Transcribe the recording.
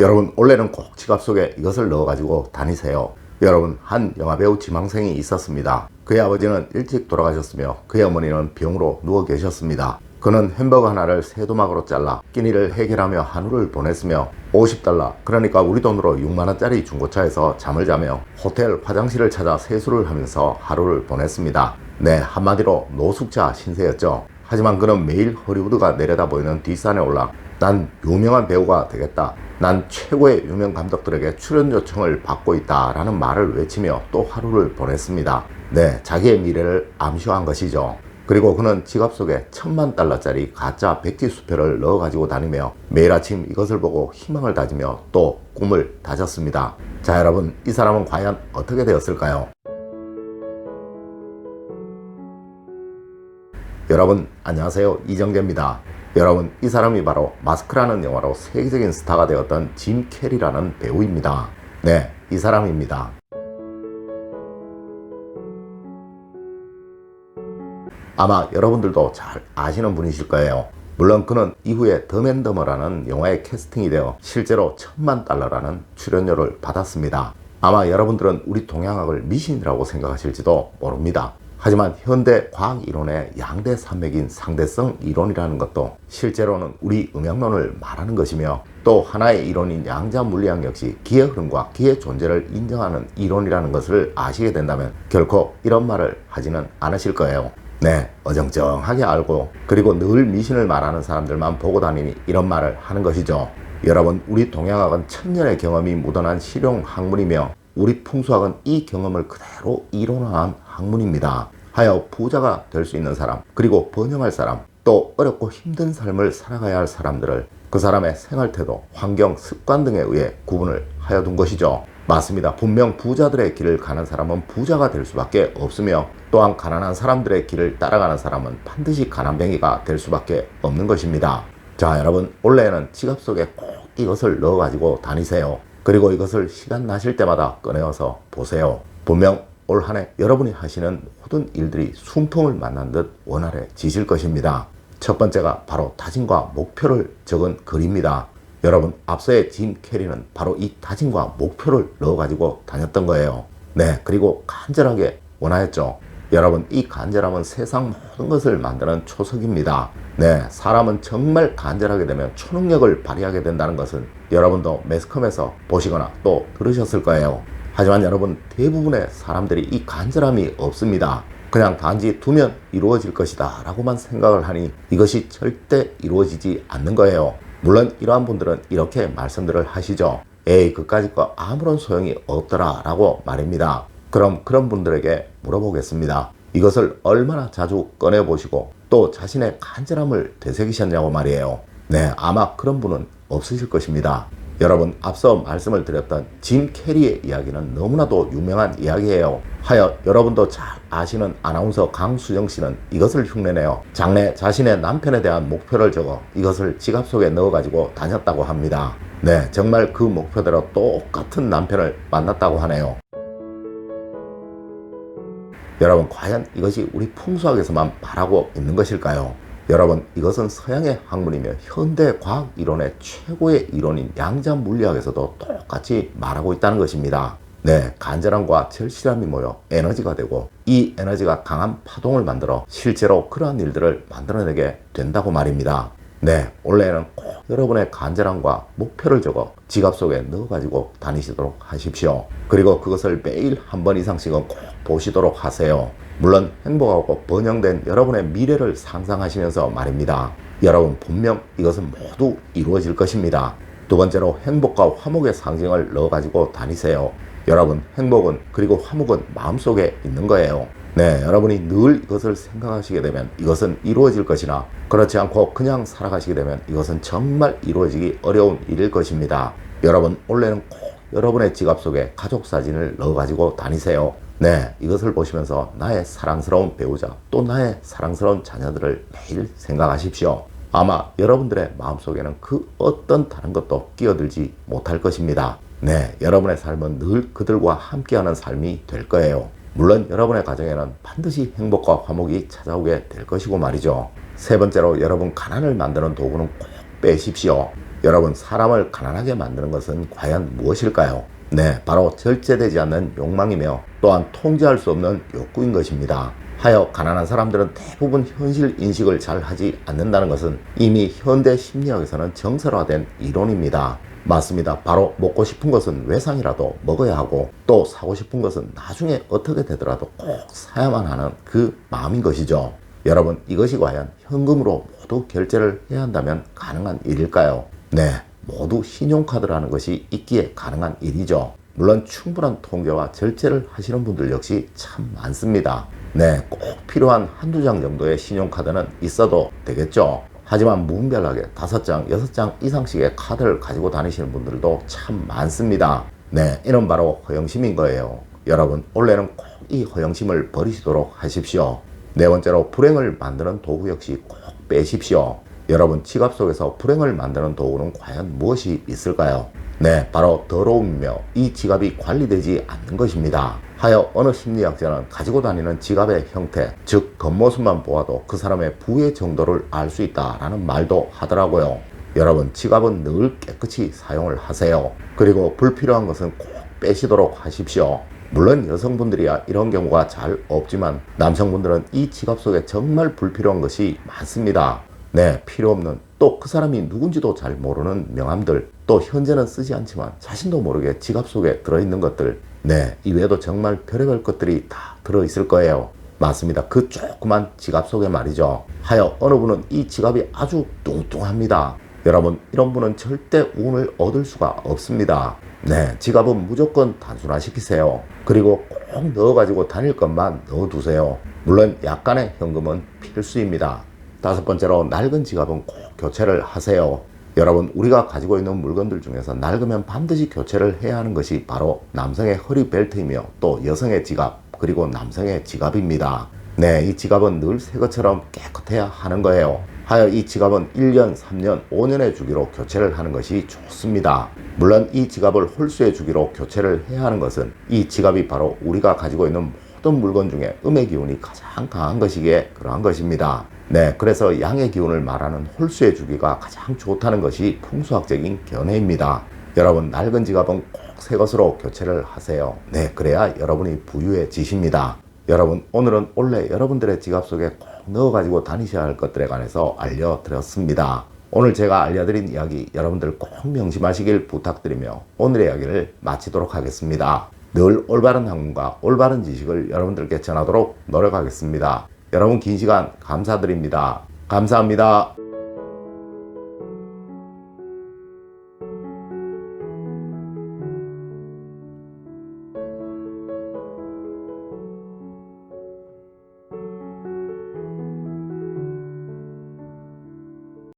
여러분 원래는 꼭 지갑 속에 이것을 넣어가지고 다니세요. 여러분 한 영화배우 지망생이 있었습니다. 그의 아버지는 일찍 돌아가셨으며 그의 어머니는 병으로 누워 계셨습니다. 그는 햄버거 하나를 세 도막으로 잘라 끼니를 해결하며 한우를 보냈으며 50달러 그러니까 우리 돈으로 6만원짜리 중고차에서 잠을 자며 호텔 화장실을 찾아 세수를 하면서 하루를 보냈습니다. 네 한마디로 노숙자 신세였죠. 하지만 그는 매일 허리우드가 내려다보이는 뒷산에 올라 난 유명한 배우가 되겠다. 난 최고의 유명 감독들에게 출연 요청을 받고 있다. 라는 말을 외치며 또 하루를 보냈습니다. 네, 자기의 미래를 암시한 것이죠. 그리고 그는 지갑 속에 천만 달러짜리 가짜 백지 수표를 넣어 가지고 다니며 매일 아침 이것을 보고 희망을 다지며 또 꿈을 다졌습니다. 자, 여러분, 이 사람은 과연 어떻게 되었을까요? 여러분 안녕하세요 이정재입니다 여러분 이 사람이 바로 마스크라는 영화로 세계적인 스타가 되었던 짐 캐리라는 배우입니다. 네 이 사람입니다. 아마 여러분들도 잘 아시는 분이실 거예요. 물론 그는 이후에 더맨더머라는 영화에 캐스팅이 되어 실제로 천만 달러라는 출연료를 받았습니다. 아마 여러분들은 우리 동양학을 미신이라고 생각하실지도 모릅니다 하지만 현대 과학 이론의 양대 산맥인 상대성 이론이라는 것도 실제로는 우리 음양론을 말하는 것이며 또 하나의 이론인 양자 물리학 역시 기의 흐름과 기의 존재를 인정하는 이론이라는 것을 아시게 된다면 결코 이런 말을 하지는 않으실 거예요. 네, 어정쩡하게 알고 그리고 늘 미신을 말하는 사람들만 보고 다니니 이런 말을 하는 것이죠. 여러분, 우리 동양학은 천년의 경험이 묻어난 실용 학문이며 우리 풍수학은 이 경험을 그대로 이론화한 학문입니다. 하여 부자가 될 수 있는 사람, 그리고 번영할 사람, 또 어렵고 힘든 삶을 살아가야 할 사람들을 그 사람의 생활 태도, 환경, 습관 등에 의해 구분을 하여 둔 것이죠. 맞습니다. 분명 부자들의 길을 가는 사람은 부자가 될 수밖에 없으며 또한 가난한 사람들의 길을 따라가는 사람은 반드시 가난뱅이가 될 수밖에 없는 것입니다. 자, 여러분, 원래는 지갑 속에 꼭 이것을 넣어가지고 다니세요. 그리고 이것을 시간 나실 때마다 꺼내어서 보세요. 분명 올 한 해 여러분이 하시는 모든 일들이 숨통을 만난 듯 원활해 지실 것입니다. 첫 번째가 바로 다짐과 목표를 적은 글입니다. 여러분, 앞서의 짐 캐리는 바로 이 다짐과 목표를 넣어가지고 다녔던 거예요. 네, 그리고 간절하게 원하였죠. 여러분, 이 간절함은 세상 모든 것을 만드는 초석입니다. 네, 사람은 정말 간절하게 되면 초능력을 발휘하게 된다는 것은 여러분도 매스컴에서 보시거나 또 들으셨을 거예요. 하지만 여러분, 대부분의 사람들이 이 간절함이 없습니다. 그냥 단지 두면 이루어질 것이다 라고만 생각을 하니 이것이 절대 이루어지지 않는 거예요. 물론 이러한 분들은 이렇게 말씀들을 하시죠. 에이, 그까짓 거 아무런 소용이 없더라 라고 말입니다. 그럼 그런 분들에게 물어보겠습니다. 이것을 얼마나 자주 꺼내보시고 또 자신의 간절함을 되새기셨냐고 말이에요. 네, 아마 그런 분은 없으실 것입니다. 여러분, 앞서 말씀을 드렸던 짐 캐리의 이야기는 너무나도 유명한 이야기예요. 하여 여러분도 잘 아시는 아나운서 강수정 씨는 이것을 흉내내어 장래 자신의 남편에 대한 목표를 적어 이것을 지갑 속에 넣어가지고 다녔다고 합니다. 네, 정말 그 목표대로 똑같은 남편을 만났다고 하네요. 여러분, 과연 이것이 우리 풍수학에서만 말하고 있는 것일까요? 여러분, 이것은 서양의 학문이며 현대 과학 이론의 최고의 이론인 양자 물리학에서도 똑같이 말하고 있다는 것입니다. 네, 간절함과 절실함이 모여 에너지가 되고 이 에너지가 강한 파동을 만들어 실제로 그러한 일들을 만들어내게 된다고 말입니다. 네, 원래는 꼭 여러분의 간절함과 목표를 적어 지갑 속에 넣어가지고 다니시도록 하십시오. 그리고 그것을 매일 한 번 이상씩은 꼭 보시도록 하세요. 물론 행복하고 번영된 여러분의 미래를 상상하시면서 말입니다. 여러분 분명 이것은 모두 이루어질 것입니다. 두 번째로 행복과 화목의 상징을 넣어가지고 다니세요. 여러분 행복은 그리고 화목은 마음속에 있는 거예요. 네, 여러분이 늘 이것을 생각하시게 되면 이것은 이루어질 것이나 그렇지 않고 그냥 살아가시게 되면 이것은 정말 이루어지기 어려운 일일 것입니다. 여러분 원래는 꼭 여러분의 지갑 속에 가족 사진을 넣어가지고 다니세요. 네, 이것을 보시면서 나의 사랑스러운 배우자 또 나의 사랑스러운 자녀들을 매일 생각하십시오. 아마 여러분들의 마음속에는 그 어떤 다른 것도 끼어들지 못할 것입니다. 네, 여러분의 삶은 늘 그들과 함께하는 삶이 될 거예요. 물론 여러분의 가정에는 반드시 행복과 화목이 찾아오게 될 것이고 말이죠. 세 번째로 여러분 가난을 만드는 도구는 꼭 빼십시오. 여러분 사람을 가난하게 만드는 것은 과연 무엇일까요? 네, 바로 절제되지 않는 욕망이며 또한 통제할 수 없는 욕구인 것입니다. 하여 가난한 사람들은 대부분 현실 인식을 잘 하지 않는다는 것은 이미 현대 심리학에서는 정설화된 이론입니다. 맞습니다. 바로 먹고 싶은 것은 외상이라도 먹어야 하고 또 사고 싶은 것은 나중에 어떻게 되더라도 꼭 사야만 하는 그 마음인 것이죠. 여러분 이것이 과연 현금으로 모두 결제를 해야 한다면 가능한 일일까요? 네, 모두 신용카드라는 것이 있기에 가능한 일이죠. 물론 충분한 통제와 절제를 하시는 분들 역시 참 많습니다. 네, 꼭 필요한 한두 장 정도의 신용카드는 있어도 되겠죠. 하지만 무분별하게 다섯 장, 여섯 장 이상씩의 카드를 가지고 다니시는 분들도 참 많습니다. 네, 이는 바로 허영심인 거예요. 여러분, 원래는 꼭 이 허영심을 버리시도록 하십시오. 네 번째로 불행을 만드는 도구 역시 꼭 빼십시오. 여러분 지갑 속에서 불행을 만드는 도구는 과연 무엇이 있을까요? 네, 바로 더러움이며 이 지갑이 관리되지 않는 것입니다. 하여 어느 심리학자는 가지고 다니는 지갑의 형태, 즉 겉모습만 보아도 그 사람의 부의 정도를 알 수 있다라는 말도 하더라고요. 여러분 지갑은 늘 깨끗이 사용을 하세요. 그리고 불필요한 것은 꼭 빼시도록 하십시오. 물론 여성분들이야 이런 경우가 잘 없지만 남성분들은 이 지갑 속에 정말 불필요한 것이 많습니다. 네, 필요 없는 또 그 사람이 누군지도 잘 모르는 명함들 또 현재는 쓰지 않지만 자신도 모르게 지갑 속에 들어있는 것들 네, 이외에도 정말 별의별 것들이 다 들어있을 거예요. 맞습니다. 그 조그만 지갑 속에 말이죠. 하여 어느 분은 이 지갑이 아주 뚱뚱합니다. 여러분, 이런 분은 절대 운을 얻을 수가 없습니다. 네, 지갑은 무조건 단순화시키세요. 그리고 꼭 넣어가지고 다닐 것만 넣어두세요. 물론 약간의 현금은 필수입니다. 다섯 번째로 낡은 지갑은 꼭 교체를 하세요. 여러분, 우리가 가지고 있는 물건들 중에서 낡으면 반드시 교체를 해야 하는 것이 바로 남성의 허리 벨트이며 또 여성의 지갑, 그리고 남성의 지갑입니다. 네, 이 지갑은 늘 새 것처럼 깨끗해야 하는 거예요. 하여 이 지갑은 1년, 3년, 5년의 주기로 교체를 하는 것이 좋습니다. 물론 이 지갑을 홀수의 주기로 교체를 해야 하는 것은 이 지갑이 바로 우리가 가지고 있는 모든 물건 중에 음의 기운이 가장 강한 것이기에 그러한 것입니다. 네, 그래서 양의 기운을 말하는 홀수의 주기가 가장 좋다는 것이 풍수학적인 견해입니다. 여러분, 낡은 지갑은 꼭 새 것으로 교체를 하세요. 네, 그래야 여러분이 부유해지십니다. 여러분, 오늘은 원래 여러분들의 지갑 속에 꼭 넣어가지고 다니셔야 할 것들에 관해서 알려드렸습니다. 오늘 제가 알려드린 이야기 여러분들 꼭 명심하시길 부탁드리며 오늘의 이야기를 마치도록 하겠습니다. 늘 올바른 학문과 올바른 지식을 여러분들께 전하도록 노력하겠습니다. 여러분 긴 시간 감사드립니다. 감사합니다.